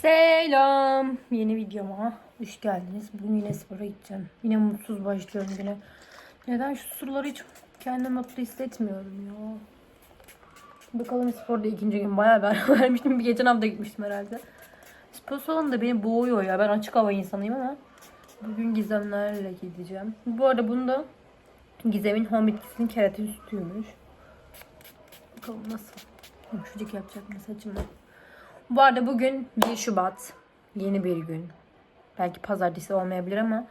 Selam. Yeni videoma hoş geldiniz. Bugün yine spora gideceğim. Yine mutsuz başlıyorum güne. Neden şu soruları hiç kendimi mutlu hissetmiyorum ya. Bakalım sporda ikinci gün bayağı ben vermiştim. Bir geçen hafta gitmiştim herhalde. Spor salonu da beni boğuyor ya. Ben açık hava insanıyım ama bugün gizemlerle gideceğim. Bu arada bunda Gizem'in home bitkisinin keratin sütüymüş. Bakalım nasıl. Yumuşacık yapacak mı saçımı? Bu arada bugün 1 Şubat. Yeni bir gün. Belki pazartesi olmayabilir ama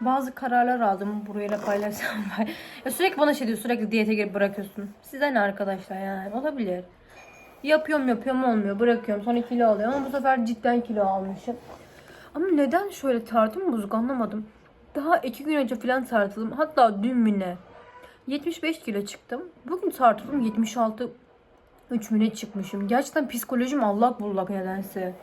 bazı kararlar aldım. Buraya da paylaşsam. ya sürekli bana şey diyor. Sürekli diyete girip bırakıyorsun. Size ne arkadaşlar yani? Olabilir. Yapıyorum yapıyorum olmuyor. Bırakıyorum. Sonra kilo alıyorum. Ama bu sefer cidden kilo almışım. Ama neden şöyle tartım bozuk anlamadım. Daha iki gün önce falan tartıldım. Hatta dün mü ne? 75 kilo çıktım. Bugün tartıldım 76 3 müne çıkmışım. Gerçekten psikolojim allak bullak nedense.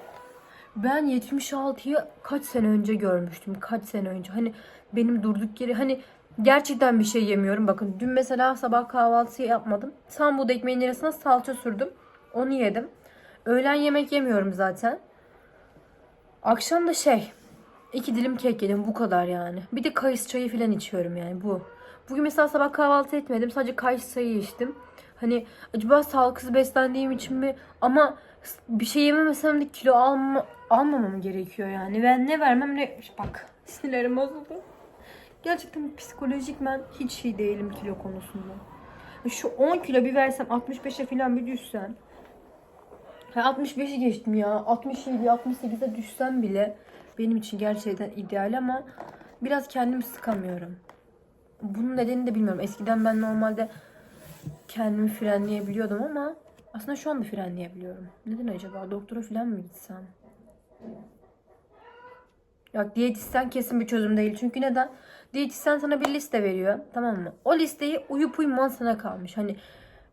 Ben 76'yı kaç sene önce görmüştüm. Kaç sene önce. Hani benim durduk yere hani gerçekten bir şey yemiyorum. Bakın dün mesela sabah kahvaltı yapmadım. Tam buğday ekmeğin arasına salça sürdüm. Onu yedim. Öğlen yemek yemiyorum zaten. Akşam da şey iki dilim kek yedim bu kadar yani. Bir de kayısı çayı falan içiyorum yani bu. Bugün mesela sabah kahvaltı etmedim. Sadece kayısı çayı içtim. Hani acaba sağlıksız beslendiğim için mi? Ama bir şey yememesem de kilo alma, almamam gerekiyor yani. Ben ne vermem ne... Bak sinirlerim bozuldu. Gerçekten psikolojik ben hiç iyi değilim kilo konusunda. Şu 10 kilo bir versem 65'e falan bir düşsem. Ha 65'i geçtim ya. 67, 68'e düşsem bile benim için gerçekten ideal ama biraz kendimi sıkamıyorum. Bunun nedenini de bilmiyorum. Eskiden ben normalde kendimi frenleyebiliyordum ama aslında şu anda frenleyebiliyorum. Neden acaba? Doktora falan mı gitsem? Yok diyetisyen kesin bir çözüm değil. Çünkü neden? Diyetisyen sana bir liste veriyor. Tamam mı? O listeyi uyup uyuman sana kalmış. Hani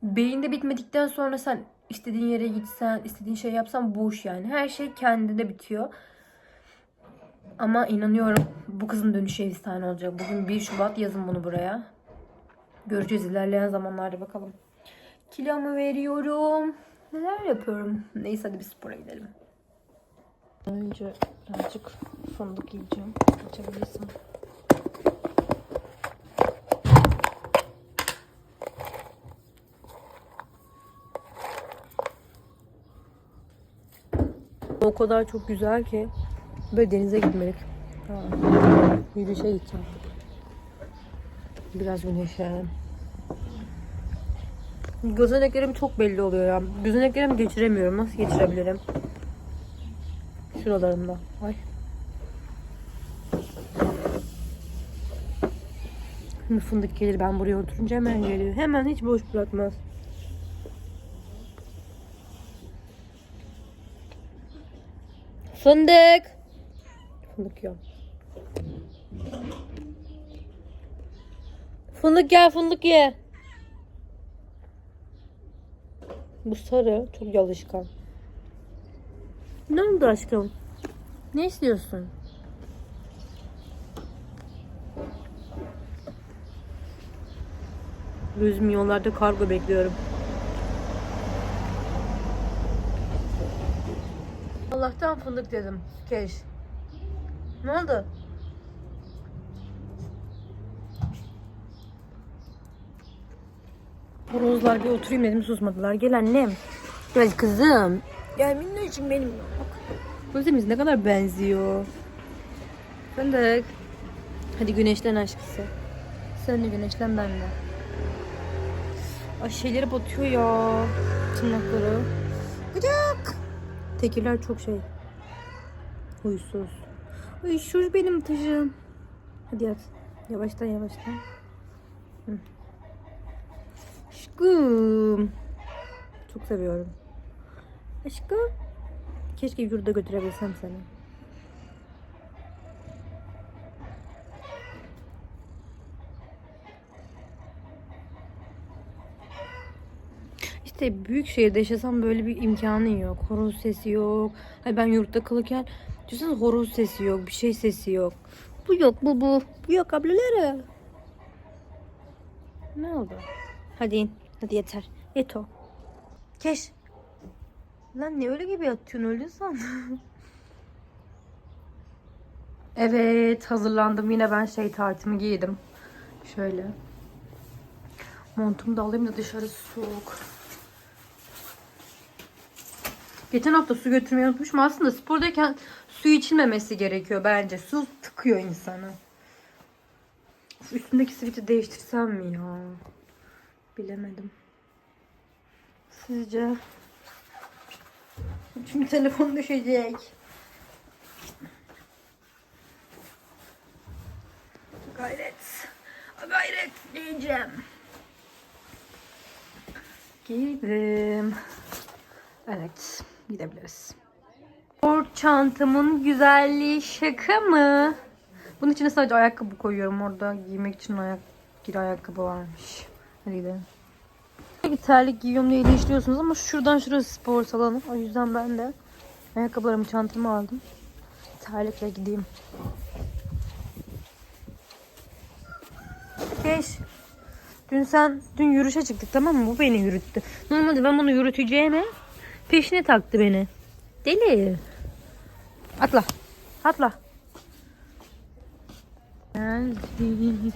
beyinde bitmedikten sonra sen istediğin yere gitsen, istediğin şey yapsan boş yani. Her şey kendinde bitiyor. Ama inanıyorum bu kızın dönüşü efsane olacak. Bugün 1 Şubat yazın bunu buraya. Göreceğiz ilerleyen zamanlarda bakalım. Kilomu veriyorum. Neler yapıyorum? Neyse hadi bir spora gidelim. Önce birazcık fındık yiyeceğim. Açabilirsem. O kadar çok güzel ki böyle denize gitmelik. Ha, yürüyüşe gideceğim. Biraz güneşlenelim. Gözeneklerim çok belli oluyor ya. Gözeneklerimi geçiremiyorum. Nasıl geçirebilirim? Şuralarımda. Ay. Şimdi fındık gelir ben buraya oturunca hemen geliyor. Hemen hiç boş bırakmaz. Fındık. Fındık yok. Fındık gel fındık ye. Bu sarı çok yalışkan. Ne oldu aşkım? Ne istiyorsun? Gözüm yollarda kargo bekliyorum. Allah'tan fındık dedim. Keş. Ne oldu? Horozlar bir oturayım dedim susmadılar. Gel annem. Gel kızım. Gel minnacığım benim. Bak. Gözümüz ne kadar benziyor. Fındık. Hadi güneşlen aşkısı. Sen de güneşlen ben de. Ay şeyleri batıyor ya. Tırnakları. Gıcık. Tekirler çok şey. Huysuz. Huysuz benim taşım. Hadi yat. Yavaştan yavaştan. Hı. Aşkım. Çok seviyorum. Aşkım. Keşke yurda götürebilsem seni. İşte büyük şehirde yaşasam böyle bir imkanın yok. Horoz sesi yok. Hayır ben yurtta kalırken düşünsene horoz sesi yok. Bir şey sesi yok. Bu yok bu bu. Bu yok ablaları. Ne oldu? Hadi in. Hadi yeter. Yet o. Keş. Lan ne öyle gibi yatıyorsun öyle san. Evet hazırlandım. Yine ben şey tartımı giydim. Şöyle. Montumu da alayım da dışarı soğuk. Geçen hafta su götürmeyi unutmuşum. Aslında spordayken su içilmemesi gerekiyor bence. Su tıkıyor insanı. Üstündeki siviti değiştirsem mi ya? Bilemedim. Sizce? Şimdi telefon düşecek. Gayret. Gayret diyeceğim. Giydim. Evet. Gidebiliriz. Spor çantamın güzelliği şaka mı? Bunun içine sadece ayakkabı koyuyorum. Orada giymek için ayak, bir ayakkabı varmış. Hadi gidelim. Bir terlik giyiyorum diye eleştiriyorsunuz ama şuradan şurası spor salonu. O yüzden ben de ayakkabılarımı çantama aldım. Terlikle gideyim. Geç. Dün sen dün yürüyüşe çıktık tamam mı? Bu beni yürüttü. Normalde ben bunu yürüteceğime peşine taktı beni. Deli. Atla. Atla. Geldik.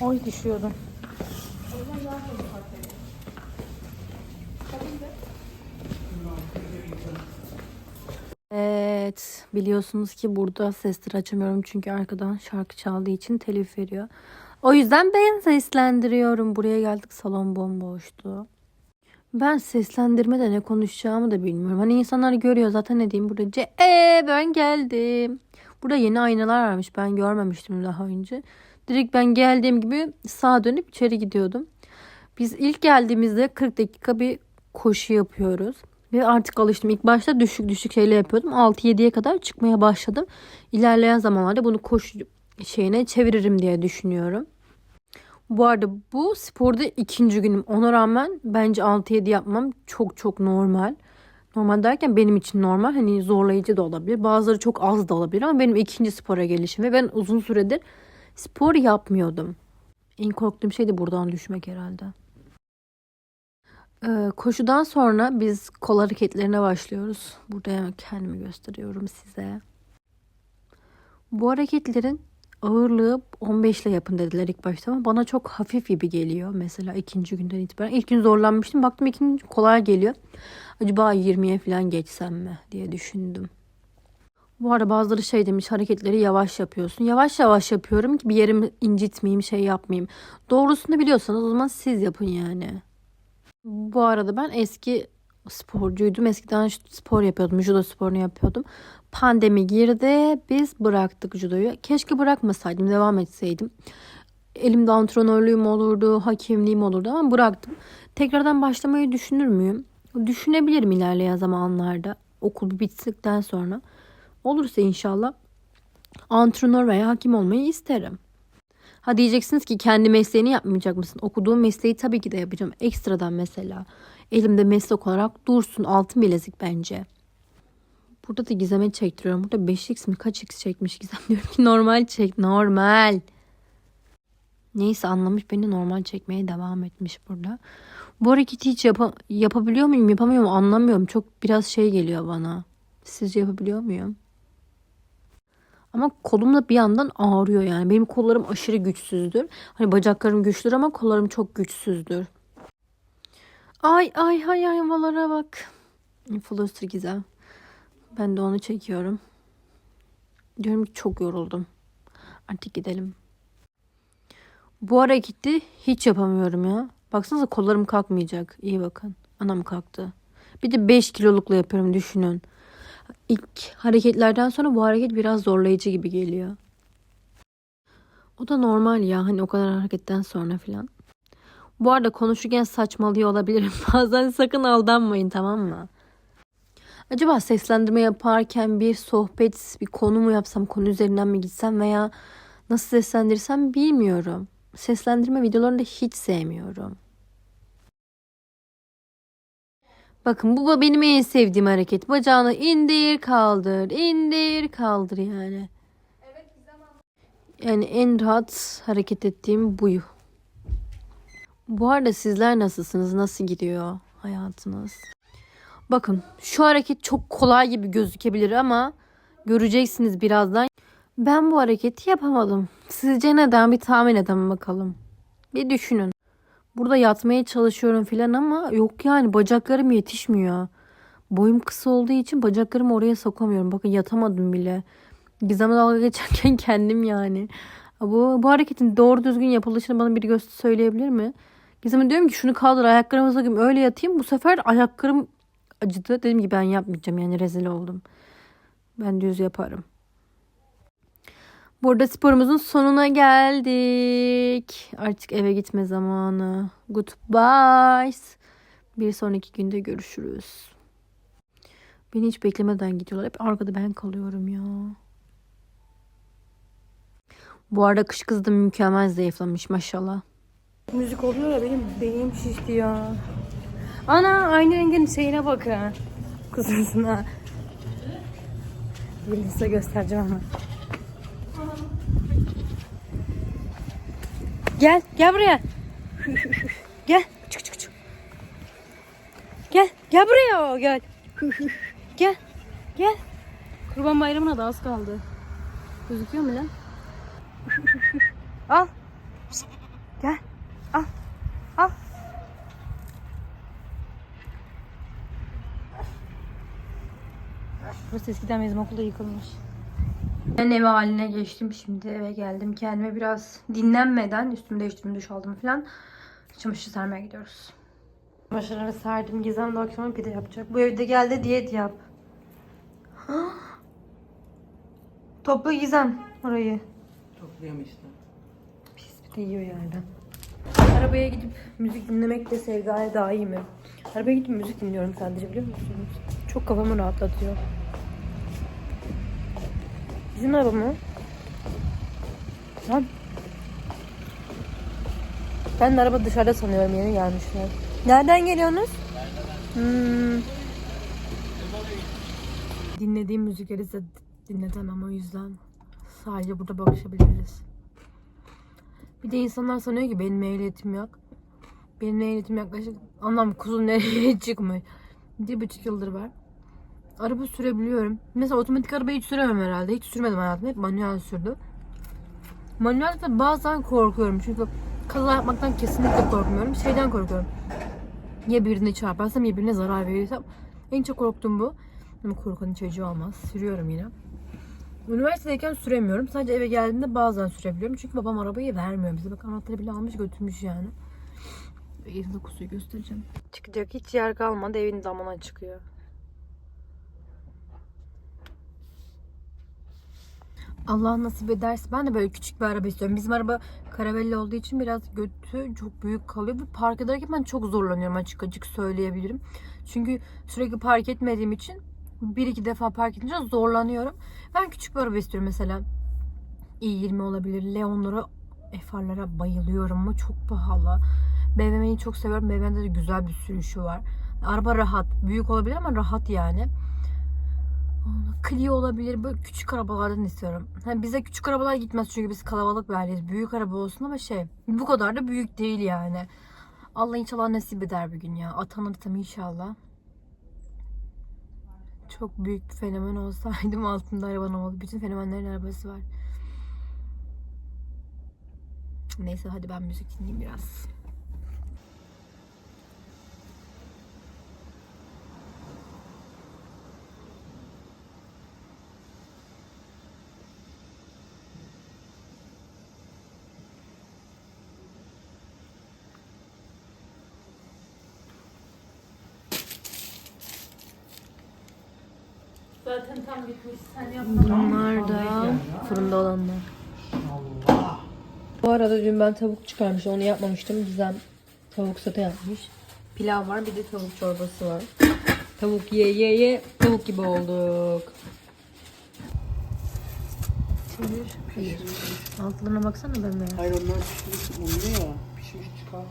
Oy düşüyordum. Evet, biliyorsunuz ki burada sesleri açamıyorum çünkü arkadan şarkı çaldığı için telif veriyor. O yüzden ben seslendiriyorum. Buraya geldik salon bomboştu. Ben seslendirmede ne konuşacağımı da bilmiyorum. Hani insanlar görüyor zaten ne diyeyim burada. Ce ee, ben geldim. Burada yeni aynalar varmış. Ben görmemiştim daha önce. Direkt ben geldiğim gibi sağa dönüp içeri gidiyordum. Biz ilk geldiğimizde 40 dakika bir koşu yapıyoruz. Ve artık alıştım. İlk başta düşük düşük şeyle yapıyordum. 6-7'ye kadar çıkmaya başladım. İlerleyen zamanlarda bunu koşu şeyine çeviririm diye düşünüyorum. Bu arada bu sporda ikinci günüm. Ona rağmen bence 6-7 yapmam çok çok normal. Normal derken benim için normal. Hani zorlayıcı da olabilir. Bazıları çok az da olabilir ama benim ikinci spora gelişim. Ve ben uzun süredir spor yapmıyordum. En korktuğum şey de buradan düşmek herhalde. Ee, koşudan sonra biz kol hareketlerine başlıyoruz. Burada kendimi gösteriyorum size. Bu hareketlerin ağırlığı 15 ile yapın dediler ilk başta ama bana çok hafif gibi geliyor. Mesela ikinci günden itibaren. İlk gün zorlanmıştım. Baktım ikinci kolay geliyor. Acaba 20'ye falan geçsem mi diye düşündüm. Bu arada bazıları şey demiş hareketleri yavaş yapıyorsun. Yavaş yavaş yapıyorum ki bir yerimi incitmeyeyim şey yapmayayım. Doğrusunu biliyorsanız o zaman siz yapın yani. Bu arada ben eski sporcuydum. Eskiden spor yapıyordum. Judo sporunu yapıyordum. Pandemi girdi. Biz bıraktık judoyu. Keşke bırakmasaydım. Devam etseydim. Elimde antrenörlüğüm olurdu. Hakemliğim olurdu ama bıraktım. Tekrardan başlamayı düşünür müyüm? Düşünebilirim ilerleyen zamanlarda. Okul bittikten sonra. Olursa inşallah antrenör veya hakim olmayı isterim. Ha diyeceksiniz ki kendi mesleğini yapmayacak mısın? Okuduğum mesleği tabii ki de yapacağım. Ekstradan mesela. Elimde meslek olarak dursun altın bilezik bence. Burada da Gizem'e çektiriyorum. Burada 5x mi kaç x çekmiş Gizem diyor ki normal çek normal. Neyse anlamış beni normal çekmeye devam etmiş burada. Bu hareketi hiç yapa yapabiliyor muyum yapamıyor muyum anlamıyorum. Çok biraz şey geliyor bana. Sizce yapabiliyor muyum? Ama kolum da bir yandan ağrıyor yani. Benim kollarım aşırı güçsüzdür. Hani bacaklarım güçlüdür ama kollarım çok güçsüzdür. Ay ay hay hayvalara bak. Influencer güzel. Ben de onu çekiyorum. Diyorum ki çok yoruldum. Artık gidelim. Bu hareketi hiç yapamıyorum ya. Baksanıza kollarım kalkmayacak. İyi bakın. Anam kalktı. Bir de 5 kilolukla yapıyorum düşünün. İlk hareketlerden sonra bu hareket biraz zorlayıcı gibi geliyor. O da normal ya hani o kadar hareketten sonra filan. Bu arada konuşurken saçmalıyor olabilirim. Bazen sakın aldanmayın tamam mı? Acaba seslendirme yaparken bir sohbet, bir konu mu yapsam, konu üzerinden mi gitsem veya nasıl seslendirsem bilmiyorum. Seslendirme videolarını da hiç sevmiyorum. Bakın bu benim en sevdiğim hareket. Bacağını indir kaldır, indir kaldır yani. Yani en rahat hareket ettiğim bu. Bu arada sizler nasılsınız? Nasıl gidiyor hayatınız? Bakın şu hareket çok kolay gibi gözükebilir ama göreceksiniz birazdan. Ben bu hareketi yapamadım. Sizce neden bir tahmin edin bakalım. Bir düşünün. Burada yatmaya çalışıyorum filan ama yok yani bacaklarım yetişmiyor. Boyum kısa olduğu için bacaklarımı oraya sokamıyorum. Bakın yatamadım bile. Gizem'e dalga geçerken kendim yani. Bu, bu hareketin doğru düzgün yapılışını bana biri göster söyleyebilir mi? Gizem'e diyorum ki şunu kaldır ayaklarımı sokayım öyle yatayım. Bu sefer ayaklarım acıdı. Dedim ki ben yapmayacağım yani rezil oldum. Ben düz yaparım. Burada sporumuzun sonuna geldik. Artık eve gitme zamanı. Goodbye. Bir sonraki günde görüşürüz. Beni hiç beklemeden gidiyorlar. Hep arkada ben kalıyorum ya. Bu arada kış kızı da mükemmel zayıflamış maşallah. Müzik oluyor ya benim benim şişti ya. Ana aynı rengin şeyine bakın. Kuzusuna. Bir size göstereceğim ama. Gel, gel buraya. Gel, çık çık çık. Gel, gel buraya gel. Gel, gel. Kurban bayramına da az kaldı. Gözüküyor mu lan? Al. Gel. Al. Al. Burası eskiden bizim okulda yıkılmış. Ben ev haline geçtim şimdi eve geldim. Kendime biraz dinlenmeden üstümü değiştirdim duş aldım falan. Çamaşır sermeye gidiyoruz. Çamaşırları serdim. Gizem de akşama pide yapacak. Bu evde geldi diyet yap. Topla Gizem orayı. Toplayamıştım. Pis bir de yiyor yani. Arabaya gidip müzik dinlemek de Sevda'ya daha iyi mi? Arabaya gidip müzik dinliyorum sadece biliyor musunuz? Çok kafamı rahatlatıyor. Bizim araba mı? Lan. Ben de araba dışarıda sanıyorum yeni gelmişler. Nereden geliyorsunuz? Hmm. Dinlediğim müzikleri size dinletemem o yüzden. Sadece burada bakışabiliriz. Bir de insanlar sanıyor ki benim ehliyetim yok. Benim ehliyetim yaklaşık anlam kuzun nereye çıkmış. Bir buçuk yıldır var. Araba sürebiliyorum. Mesela otomatik arabayı hiç süremem herhalde. Hiç sürmedim hayatımda. Hep manuel sürdüm. Manuelde bazen korkuyorum. Çünkü kaza yapmaktan kesinlikle korkmuyorum. Şeyden korkuyorum. Ya birine çarparsam ya birine zarar verirsem. En çok korktuğum bu. Ama korkanın çocuğu olmaz. Sürüyorum yine. Üniversitedeyken süremiyorum. Sadece eve geldiğimde bazen sürebiliyorum. Çünkü babam arabayı vermiyor bize. Bak anahtarı bile almış götürmüş yani. Evde kusuyu göstereceğim. Çıkacak hiç yer kalmadı. Evin damına çıkıyor. Allah nasip ederse ben de böyle küçük bir araba istiyorum. Bizim araba karavelli olduğu için biraz götü çok büyük kalıyor. Ve park ederken ben çok zorlanıyorum açık açık söyleyebilirim. Çünkü sürekli park etmediğim için bir iki defa park edince zorlanıyorum. Ben küçük bir araba istiyorum mesela. i20 olabilir. Leon'lara, F.R.'lara bayılıyorum ama çok pahalı. BMW'yi çok seviyorum. BMW'de de güzel bir sürüşü var. Araba rahat. Büyük olabilir ama rahat yani. Clio olabilir. Böyle küçük arabalardan istiyorum. Yani bize küçük arabalar gitmez çünkü biz kalabalık bir aileyiz. Büyük araba olsun ama şey bu kadar da büyük değil yani. Allah inşallah nasip eder bir gün ya. Atanırsam inşallah. Çok büyük bir fenomen olsaydım altında araban olmalı. Bütün fenomenlerin arabası var. Neyse hadi ben müzik dinleyeyim biraz. Zaten tam gitmiş. Sen yap. Bunlar da fırında olanlar. Allah. Bu arada dün ben tavuk çıkarmıştım. Onu yapmamıştım. Gizem tavuk sote yapmış. Pilav var. Bir de tavuk çorbası var. Tavuk ye ye ye. Tavuk gibi olduk. Çevir. Hayır. Altlarına baksana bembeyaz. Hayır onlar pişmiş oluyor ya. Pişmiş çıkar.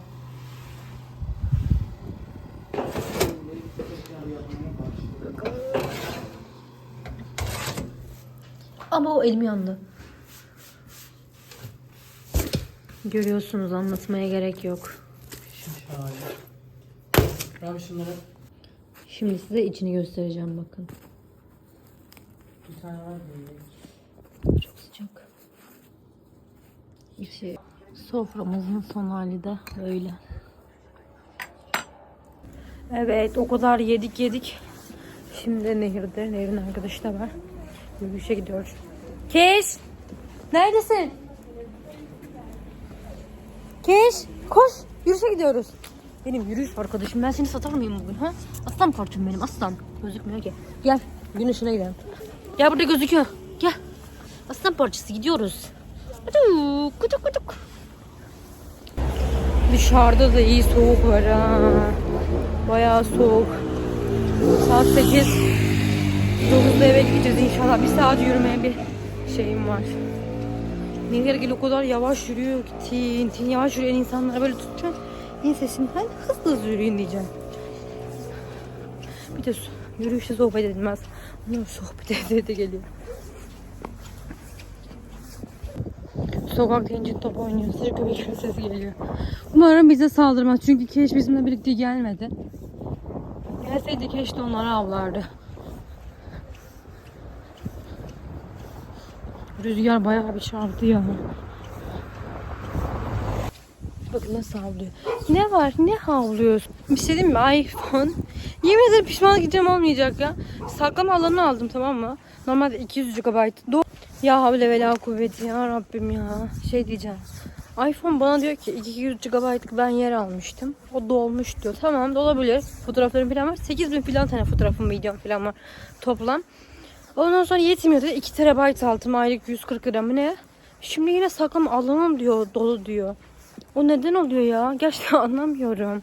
Ama o elim yandı. Görüyorsunuz anlatmaya gerek yok. Abi şunları Şimdi size içini göstereceğim bakın. Bir tane var böyle. Çok sıcak. İçi soframızın son hali de böyle. Evet o kadar yedik yedik. Şimdi nehirde. Nehirin arkadaşı da var. Yürüyüşe gidiyoruz. Keş! Neredesin? Keş! Koş! Yürüyüşe gidiyoruz. Benim yürüyüş arkadaşım. Ben seni satar mıyım bugün ha? Aslan parçam benim aslan. Gözükmüyor ki. Gel. Gün ışığına gidelim. Gel burada gözüküyor. Gel. Aslan parçası gidiyoruz. Kucuk kucuk kucuk. Dışarıda da iyi soğuk var ha. Bayağı soğuk. Saat 8. 9'da eve gideceğiz inşallah. Bir saat yürümeye bir şeyim var. Nehir gel o kadar yavaş yürüyor ki tin tin yavaş yürüyen insanlara böyle tutacağım. İnsesimden hızlı hızlı yürüyün diyeceğim. Bir de yürüyüşte sohbet edilmez. Onlar sohbet ede ede geliyor. Sokakta incin top oynuyor. Sırf köpek sesi geliyor. Umarım bize saldırmaz. Çünkü Keş bizimle birlikte gelmedi. Gelseydi Keş de onları avlardı. Rüzgar bayağı bir çarptı ya. Bakın nasıl havlıyor. Ne var? Ne havlıyorsun? Bir şey diyeyim mi? iPhone. Yemin ederim pişmanlık gideceğim olmayacak ya. Saklama alanını aldım tamam mı? Normalde 200 GB. Do ya havle ve la kuvveti ya Rabbim ya. Şey diyeceğim. iPhone bana diyor ki 200 GB'lık ben yer almıştım. O dolmuş diyor. Tamam dolabilir. Fotoğraflarım falan var. 8000 falan tane fotoğrafım, videom falan var toplam. Ondan sonra yetmiyor dedi. 2 TB aldım aylık 140 lira mı ne? Şimdi yine saklama alanım diyor dolu diyor. O neden oluyor ya? Gerçekten anlamıyorum.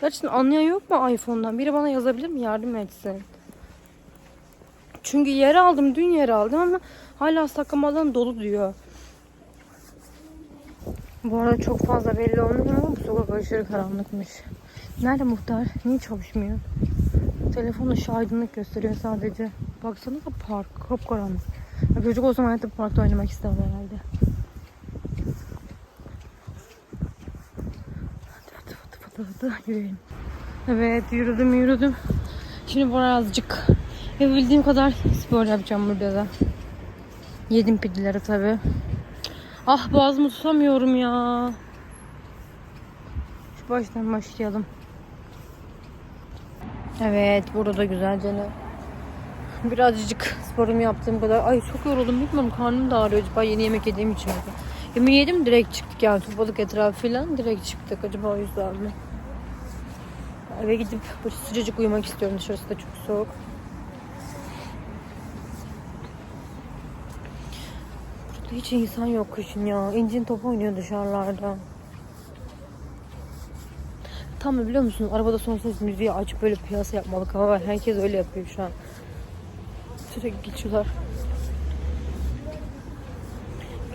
Gerçekten anlayan yok mu iPhone'dan? Biri bana yazabilir mi? Yardım etsin. Çünkü yer aldım. Dün yer aldım ama hala saklamadan dolu diyor. Bu arada çok fazla belli olmuyor ama bu sokak aşırı karanlıkmış. Nerede muhtar? Niye çalışmıyor? Telefon ışığı aydınlık gösteriyor sadece. Baksana da park kapkaranlık. Ya Çocuk olsam hayatta parkta oynamak isterdi herhalde. Hadi hadi hadi hadi hadi yürüyelim. Evet yürüdüm yürüdüm. Şimdi bu azıcık yapabildiğim kadar spor yapacağım burada da. Yedim pidileri tabi. Ah boğazımı tutamıyorum ya. Şu baştan başlayalım. Evet burada güzelce ne? Birazcık sporumu yaptığım kadar. Ay çok yoruldum bilmiyorum karnım da ağrıyor acaba yeni yemek yediğim için mi? Yemeği yedim direkt çıktık yani topalık etrafı falan direkt çıktık acaba o yüzden mi? Eve gidip böyle sıcacık uyumak istiyorum dışarısı da çok soğuk. Burada hiç insan yok kışın ya. İncin top oynuyor dışarılarda. Tam da biliyor musun? Arabada son ses müziği açıp böyle piyasa yapmalık hava var. Herkes öyle yapıyor şu an. Sürekli geçiyorlar.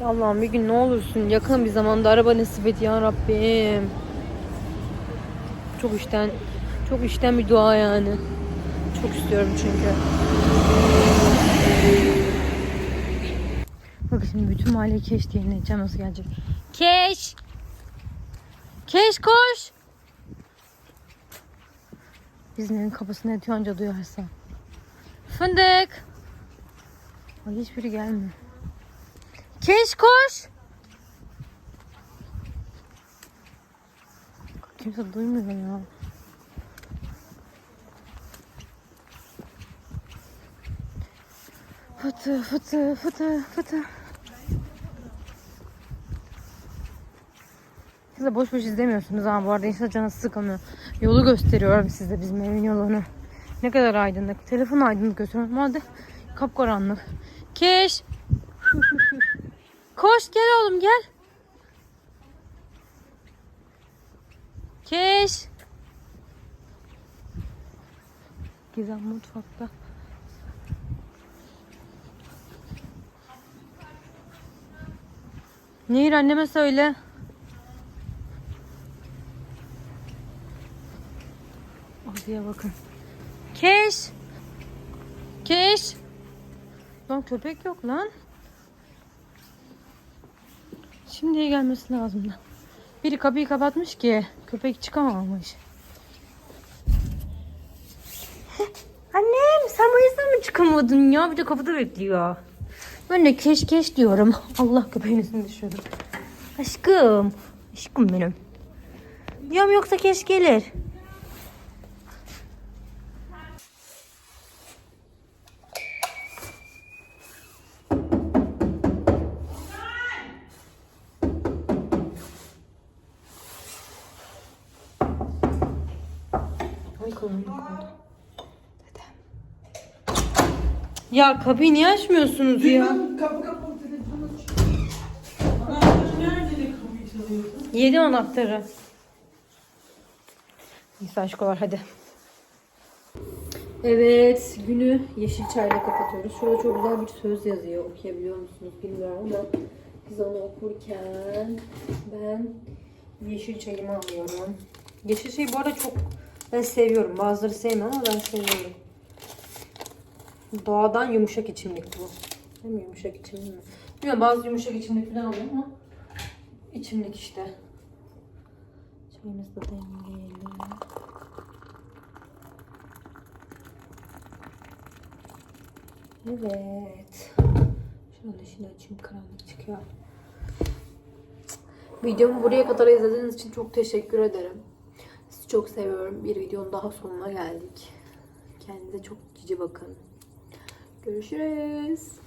Allah'ım bir gün ne olursun yakın bir zamanda araba nasip et ya Rabbim. Çok işten çok işten bir dua yani. Çok istiyorum çünkü. Bak şimdi bütün mahalle keş diye ineceğim nasıl gelecek. Keş! Keş koş! Bizim evin kapısına yatıyor anca duyarsa. Fındık! Ay hiçbiri gelmiyor. Keş koş! Kimse duymuyor ya. Fıtı fıtı fıtı fıtı. Siz de boş boş izlemiyorsunuz ama bu arada inşallah canı sıkılmıyor. Yolu gösteriyorum size bizim evin yolunu. Ne kadar aydınlık. Telefon aydınlık gösteriyorum. Hadi kapkaranlık. Keş. Koş gel oğlum gel. Keş. Gizem mutfakta. Nehir anneme söyle. Oraya bakın. Keş. Keş. Lan köpek yok lan. Şimdiye gelmesi lazım da. Biri kapıyı kapatmış ki köpek çıkamamış. Annem sen bu yüzden mi çıkamadın ya? Bir de kapıda bekliyor. Ben de keş keş diyorum. Allah köpeğinizin düşürdüm. Aşkım. Aşkım benim. Diyorum yoksa keş gelir. Ya kapıyı niye açmıyorsunuz ya? Kapı kapalı telefon aç. Anahtarı nerede de kapıyı çalıyorsun? Yedim anahtarı. Neyse aşkolar hadi. Evet günü yeşil çayla kapatıyoruz. Şurada çok güzel bir söz yazıyor. Okuyabiliyor musunuz bilmiyorum ama biz onu okurken ben yeşil çayımı alıyorum. Yeşil çayı bu arada çok ben seviyorum. Bazıları sevmiyor ama ben seviyorum. Doğadan yumuşak içimlik bu. Değil mi yumuşak içimlik mi? Bilmiyorum bazı yumuşak içimlik falan oluyor ama içimlik işte. Çayımızı da demleyelim. Evet. Şöyle şimdi açayım karanlık çıkıyor. Videomu buraya kadar izlediğiniz için çok teşekkür ederim. Sizi çok seviyorum. Bir videonun daha sonuna geldik. Kendinize çok cici bakın. Görüşürüz.